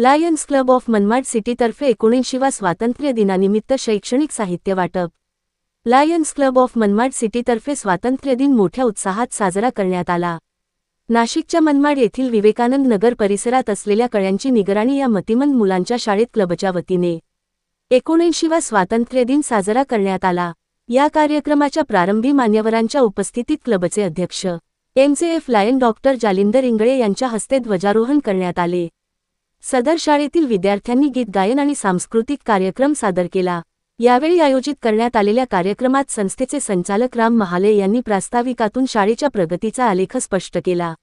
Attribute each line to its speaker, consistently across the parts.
Speaker 1: Lions club of Manmad सिटीतर्फे एकोणऐंशीवा स्वातंत्र्य दिनानिमित्त शैक्षणिक साहित्य वाटप. लायन्स क्लब ऑफ मनमाड सिटीतर्फे स्वातंत्र्य दिन मोठ्या उत्साहात साजरा करण्यात आला. नाशिकच्या मनमाड येथील विवेकानंद नगर परिसरात असलेल्या कळ्यांची निगराणी या मतिमंद मुलांच्या शाळेत क्लबच्या वतीने. एकोणऐंशीवा स्वातंत्र्य दिन साजरा करण्यात आला. या कार्यक्रमाच्या प्रारंभी मान्यवरांच्या उपस्थितीत क्लबचे अध्यक्ष MCF lion doctor Jalindar Ingale यांच्या हस्ते ध्वजारोहण करण्यात आले. सदर शाळेतील विद्यार्थ्यांनी गीत गायन आणि सांस्कृतिक कार्यक्रम सादर केला. यावेळी आयोजित करण्यात आलेल्या कार्यक्रमात संस्थेचे संचालक राम महाले यांनी प्रास्ताविकातून शाळेच्या प्रगतीचा आलेख स्पष्ट केला.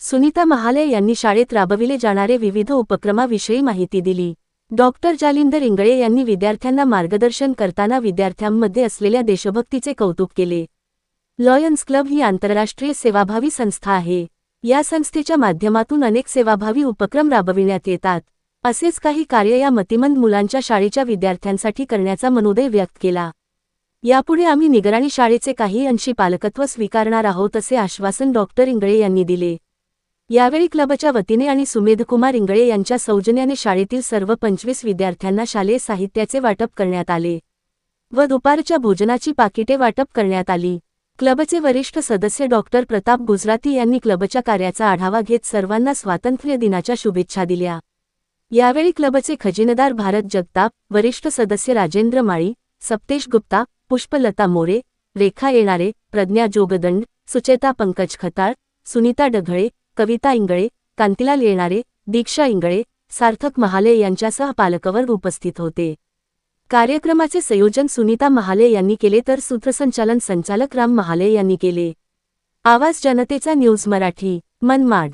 Speaker 1: सुनीता महाले यांनी शाळेत राबविले जाणारे विविध उपक्रमाविषयी माहिती दिली. डॉक्टर जालिंदर इंगळे यांनी विद्यार्थ्यांना मार्गदर्शन करताना विद्यार्थ्यांमध्ये असलेल्या देशभक्तीचे कौतुक केले. लॉयन्स क्लब ही आंतरराष्ट्रीय सेवाभावी संस्था आहे. या संस्थेच्या माध्यमातून अनेक सेवाभावी उपक्रम राबविण्यात येतात. असेच काही कार्य या मतिमंद मुलांच्या शाळेच्या विद्यार्थ्यांसाठी करण्याचा मनोदय व्यक्त केला. यापुढे आम्ही निगराणी शाळेचे काही अंशी पालकत्व स्वीकारणार आहोत असे आश्वासन डॉक्टर इंगळे यांनी दिले. यावेळी क्लबच्या वतीने आणि सुमेधकुमार इंगळे यांच्या सौजन्याने शाळेतील सर्व पंचवीस विद्यार्थ्यांना शालेय साहित्याचे वाटप करण्यात आले व दुपारच्या भोजनाची पाकिटे वाटप करण्यात आली. क्लबचे वरिष्ठ सदस्य डॉक्टर प्रताप गुजराती यांनी क्लबच्या कार्याचा आढावा घेत सर्वांना स्वातंत्र्य दिनाच्या शुभेच्छा दिल्या. यावेळी क्लबचे खजिनदार भारत जगताप वरिष्ठ सदस्य राजेंद्र माळी सप्तेश गुप्ता पुष्पलता मोरे रेखा येणारे प्रज्ञा जोगदंड सुचेता पंकज खताळ सुनीता डघळे कविता इंगळे कांतीलाल येणारे दीक्षा इंगळे सार्थक महाले यांच्यासह पालकवर उपस्थित होते. कार्यक्रमाचे संयोजन सुनीता महाले यांनी केले तर सूत्रसंचालन संचालक राम महाले यांनी केले. आवाज जनतेचा न्यूज मराठी मनमाड.